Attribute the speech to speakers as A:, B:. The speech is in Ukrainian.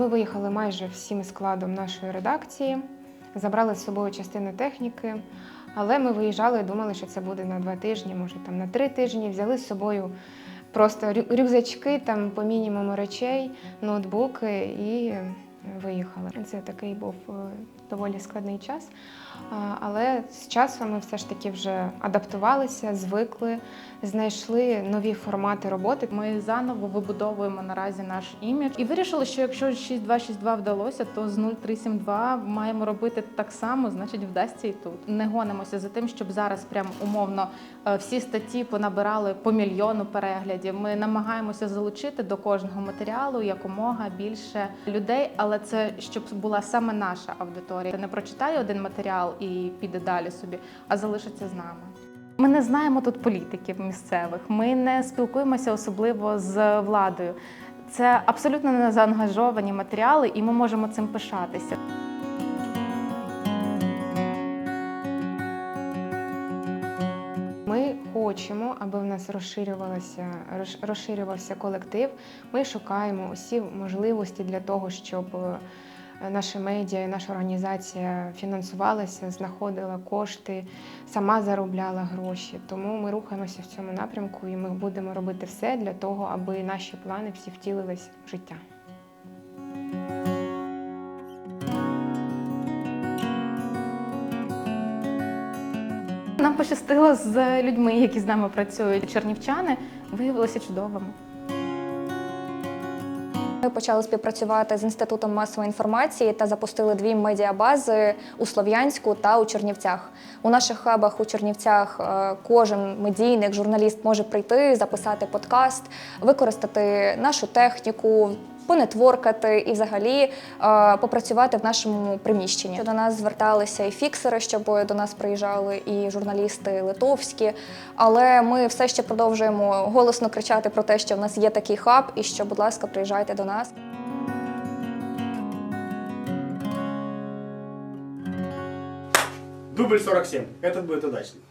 A: Ми виїхали майже всім складом нашої редакції, забрали з собою частину техніки, але ми виїжджали і думали, що це буде на два тижні, може там на три тижні. Взяли з собою просто рю- рюкзачки, там по мінімуму речей, ноутбуки і виїхали. Це такий був е, доволі складний час. Але з часом ми все ж таки вже адаптувалися, звикли, знайшли нові формати роботи.
B: Ми заново вибудовуємо наразі наш імідж і вирішили, що якщо 6262 вдалося, то з 0372 маємо робити так само, значить вдасться і тут. Не гонимося за тим, щоб зараз прям умовно е, всі статті понабирали по мільйону переглядів. Ми намагаємося залучити до кожного матеріалу якомога більше людей, але це щоб була саме наша аудиторія. Не прочитає один матеріал і піде далі собі, а залишиться з нами. Ми не знаємо тут політиків місцевих. Ми не спілкуємося особливо з владою. Це абсолютно не заангажовані матеріали, і ми можемо цим пишатися.
A: Ми хочемо, аби в нас розширювалося, розш- розширювався колектив. Ми шукаємо усі можливості для того, щоб е, наше медіа і наша організація фінансувалася, знаходила кошти, сама заробляла гроші. Тому ми рухаємося в цьому напрямку і ми будемо робити все для того, аби наші плани всі втілились в життя.
B: Нам пощастило з людьми, які з нами працюють. Чернівчани виявилися чудовими.
C: Ми почали співпрацювати з інститутом масової інформації та запустили дві медіабази у Слов'янську та у Чернівцях. У наших хабах у Чернівцях е, кожен медійник, журналіст може прийти, записати подкаст, використати нашу техніку. Понетворкати і взагалі е, попрацювати в нашому приміщенні. До нас зверталися і фіксери, щоб до нас приїжджали, і журналісти литовські. Але ми все ще продовжуємо голосно кричати про те, що в нас є такий хаб, і що, будь ласка, приїжджайте до нас.
D: Дубль 47. Этот будет удачный.